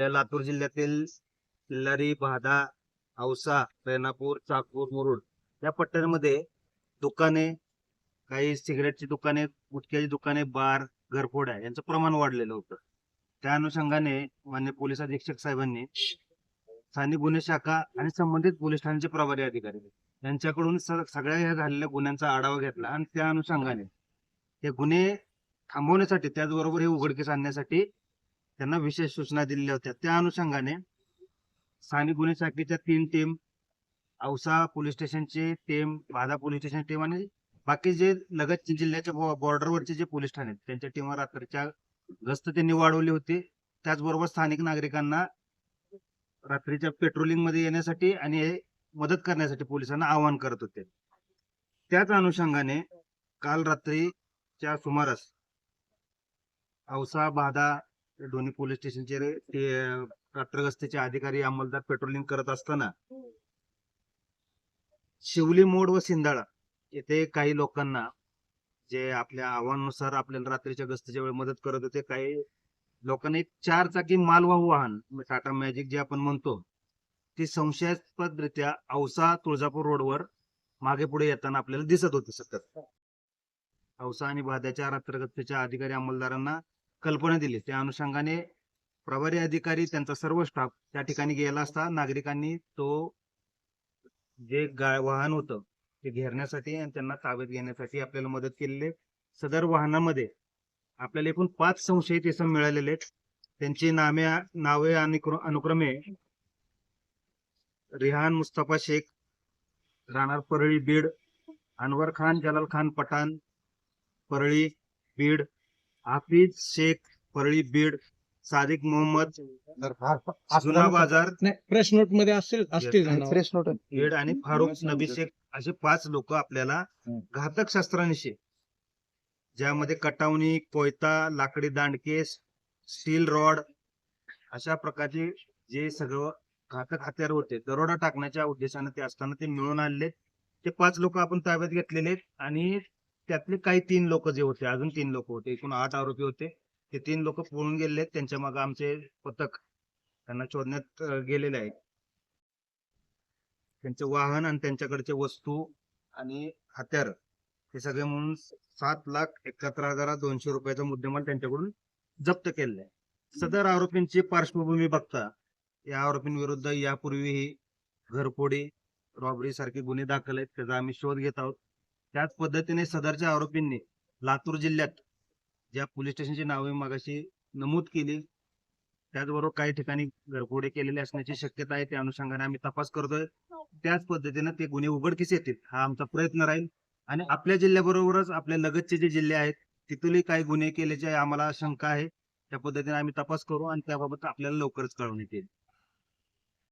आपल्या लातूर जिल्ह्यातील लरी भादा औसा रेणापूर चाकूर मुरुड या पट्ट्यांमध्ये दुकाने काही सिगरेटची दुकाने गुटख्याची दुकाने बार घरफोड्या यांचं प्रमाण वाढलेलं होतं. त्या अनुषंगाने मान्य पोलीस अधीक्षक साहेबांनी स्थानिक गुन्हे शाखा आणि संबंधित पोलीस ठाण्याचे प्रभारी अधिकारी यांच्याकडून सगळ्या या झालेल्या गुन्ह्यांचा आढावा घेतला आणि त्या अनुषंगाने हे गुन्हे थांबवण्यासाठी त्याचबरोबर हे उघडकीस आणण्यासाठी त्यांना विशेष सूचना दिलेल्या होत्या. त्या अनुषंगाने स्थानिक गुन्हे शाखेच्या तीन team Ausa police स्टेशनची team Badha police station team आणि बाकी जे लगत जिल्ह्याच्या बॉर्डरवरचे जे पोलीस ठाणे त्यांच्या टीम रात्रीच्या गस्त त्यांनी वाढवली होती. त्याचबरोबर स्थानिक नागरिकांना रात्रीच्या पेट्रोलिंगमध्ये येण्यासाठी आणि हे मदत करण्यासाठी पोलिसांना आवाहन करत होते. त्याच अनुषंगाने काल रात्रीच्या सुमारास औसा बाधा दोन्ही पोलीस स्टेशनचे ते अं, रात्रगस्तीचे अधिकारी अंमलदार पेट्रोलिंग करत असताना शिवली मोड व सिंधाळा येथे काही लोकांना जे आपल्या आव्हानानुसार आपल्याला रात्रीच्या गस्तीच्या वेळी मदत करत होते काही लोकांनी चार चाकी मालवाहू वाहन टाटा मॅजिक जे आपण म्हणतो ती संशयास्पदरित्या औसा तुळजापूर रोडवर मागे पुढे येताना आपल्याला दिसत होते सतत. औसा आणि भाद्याच्या रात्रगस्तीच्या अधिकारी अंमलदारांना कल्पना दिली. त्या अनुषंगाने प्रभारी अधिकारी त्यांचा सर्व स्टाफ त्या ठिकाणी गेला असता नागरिकांनी तो जे गा- वाहन होतं ते घेरण्यासाठी आणि त्यांना ताब्यात घेण्यासाठी आपल्याला मदत केलेली सदर वाहनामध्ये आपल्याला एकूण पाच संशयित इसम मिळालेले आहेत. त्यांची नामे नावे आणि अनुक्रमे रिहान मुस्तफा शेख राहणार परळी बीड अनवर खान जलाल खान पठाण परळी बीड हाफिज शेख परळी बीड सादिक मोहम्मद जुना बाजार. नाही प्रेस नोटमध्ये असेल असतील नावं. फ्रेश नोट बीड आणि फारुख नबी शेख असे पाच लोक आपल्याला. घातक शस्त्रांशी ज्यामध्ये कटावणी कोयता लाकडी दांडके स्टील रॉड अशा प्रकारचे जे सगळं घातक हत्यार होते दरोडा टाकण्याच्या उद्देशाने ते असताना ते मिळून आणले. ते पाच लोक आपण ताब्यात घेतलेले आहेत आणि त्यातले काही तीन लोक जे होते अजून तीन लोक होते. एकूण आठ आरोपी होते. ते तीन लोक पळून गेले त्यांच्या मागे आमचे पथक त्यांना शोधण्यात गेलेले आहे त्यांचे वाहन आणि त्यांच्याकडचे वस्तू आणि हत्यार हे सगळे म्हणून सात लाख एकाहत्तर हजार दोनशे रुपयाचा मुद्देमाल त्यांच्याकडून जप्त केलेला आहे. सदर आरोपींची पार्श्वभूमी बघता या आरोपींविरुद्ध यापूर्वीही घरफोडी रॉबरी सारखे गुन्हे दाखल आहेत. त्याचा आम्ही शोध घेत आहोत. त्याच पद्धतीने सदरच्या आरोपींनी लातूर जिल्ह्यात ज्या पोलीस स्टेशनची नावे मागाशी नमूद केली. त्याचबरोबर काही ठिकाणी घरफोडे केलेले असण्याची शक्यता आहे त्या अनुषंगाने आम्ही तपास करतोय. त्याच पद्धतीने ते गुन्हे उघडकीस येतील हा आमचा प्रयत्न राहील. आणि आपल्या जिल्ह्याबरोबरच आपल्या लगतचे जे जिल्हे आहेत तिथूनही काही गुन्हे केल्याचे आम्हाला शंका आहे. त्या पद्धतीने आम्ही तपास करू आणि त्याबाबत आपल्याला लवकरच कळवण्यात येईल.